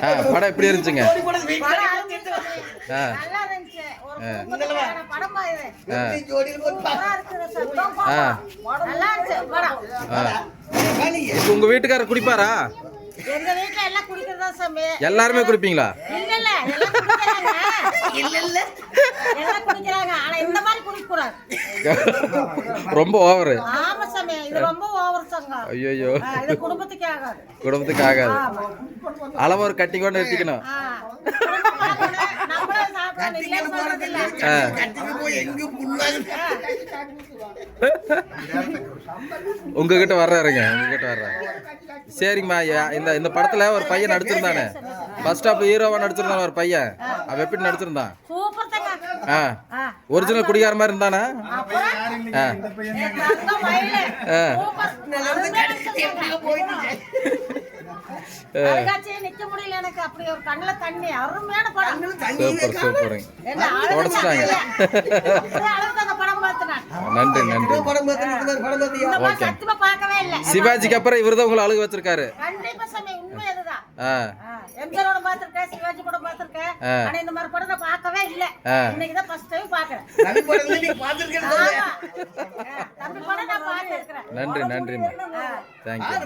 ஆ படம் எப்படி இருந்துச்சுங்க? இப்போ உங்க வீட்டுக்காரர் குடிப்பாரா? எங்க வீட்ல எல்லாம் குடிக்கிறதா சாமி. எல்லாருமே குடிப்பீங்களா. ரொம்ப ஓவரு. ஆமா சாமி, இது ரொம்ப over சங்கம். ஐயோ குடும்பத்துக்கே ஆகாது. அளவு ஒரு கட்டி கொண்டு ஆ. ஆ. உங்ககிட்ட வர்றாருங்க உங்ககிட்ட வர்றாரு. சரிங்கம்மா இந்த இந்த படத்துல ஒரு பையன் நடிச்சிருந்தானே. பஸ் ஸ்டாப் ஹீரோவா நடிச்சிருந்தான ஒரு பையன். அவன் எப்படி நடிச்சிருந்தான். ஆ. ஆ. ஒரிஜினல் குடிகார மாதிரி இருந்தானா? அப்புறம் ஆ. நிக்க முடியல எனக்கு. அப்படி ஒரு கண்ணுல தண்ணி அருமையான படம். நன்றி நன்றி. சிவாஜிக்கு அப்புறம் இவர் தான் உங்களை அழுக வச்சிருக்காரு. கண்டிப்பா சாமி உண்மை அதுதான். ஆ. எம்ஜிஆர் படம் பார்த்திருக்கேன் சிவாஜி படம் பார்த்திருக்கேன். ஆ. ஆனா இந்த மாதிரி படம் நான் பார்க்கவே இல்ல. இன்னைக்கு தான் ஃபர்ஸ்ட் டைம் நன்றி. தேங்க்யூ